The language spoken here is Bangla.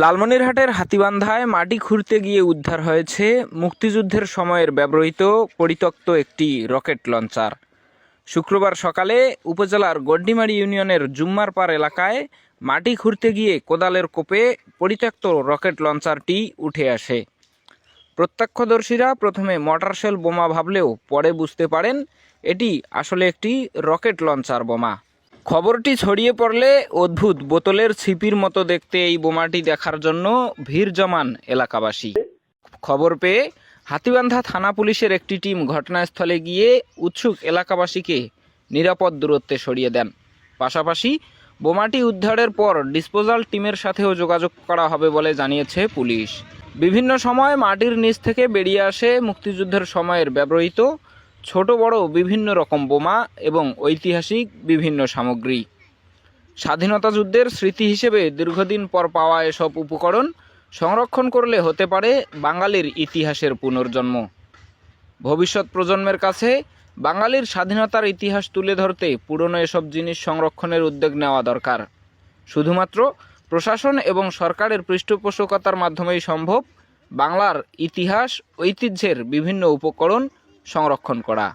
লালমনিরহাটের হাতিবান্ধায় মাটি খুঁড়তে গিয়ে উদ্ধার হয়েছে মুক্তিযুদ্ধের সময়ের ব্যবহৃত পরিত্যক্ত একটি রকেট লঞ্চার। শুক্রবার সকালে উপজেলার গড্ডিমারি ইউনিয়নের জুম্মারপাড় এলাকায় মাটি খুঁড়তে গিয়ে কোদালের কোপে পরিত্যক্ত রকেট লঞ্চারটি উঠে আসে। প্রত্যক্ষদর্শীরা প্রথমে মটারশেল বোমা ভাবলেও পরে বুঝতে পারেন, এটি আসলে একটি রকেট লঞ্চার বোমা। খবরটি ছড়িয়ে পড়লে অদ্ভুত। বোতলের ছিপির মতো দেখতে এই বোমাটি দেখার জন্য ভিড় জমান এলাকাবাসী। খবর পেয়ে হাতিবান্ধা থানা পুলিশের একটি টিম ঘটনাস্থলে গিয়ে উৎসুক এলাকাবাসীকে নিরাপদ দূরত্বে সরিয়ে দেন। পাশাপাশি বোমাটি উদ্ধারের পর ডিসপোজাল টিমের সাথেও যোগাযোগ করা হবে বলে জানিয়েছে পুলিশ। বিভিন্ন সময় মাটির নিচ থেকে বেরিয়ে আসে মুক্তিযুদ্ধের সময়ের ব্যবহৃত ছোট বড় বিভিন্ন রকম বোমা এবং ঐতিহাসিক বিভিন্ন সামগ্রী। স্বাধীনতা যুদ্ধের স্মৃতি হিসেবে দীর্ঘদিন পর পাওয়া এসব উপকরণ সংরক্ষণ করলে হতে পারে বাঙালির ইতিহাসের পুনর্জন্ম। ভবিষ্যৎ প্রজন্মের কাছে বাঙালির স্বাধীনতার ইতিহাস তুলে ধরতে পুরনো এসব জিনিস সংরক্ষণের উদ্যোগ নেওয়া দরকার। শুধুমাত্র প্রশাসন এবং সরকারের পৃষ্ঠপোষকতার মাধ্যমেই সম্ভব, বাংলার ইতিহাস, ঐতিহ্যের বিভিন্ন উপকরণ সংরক্ষণ করা।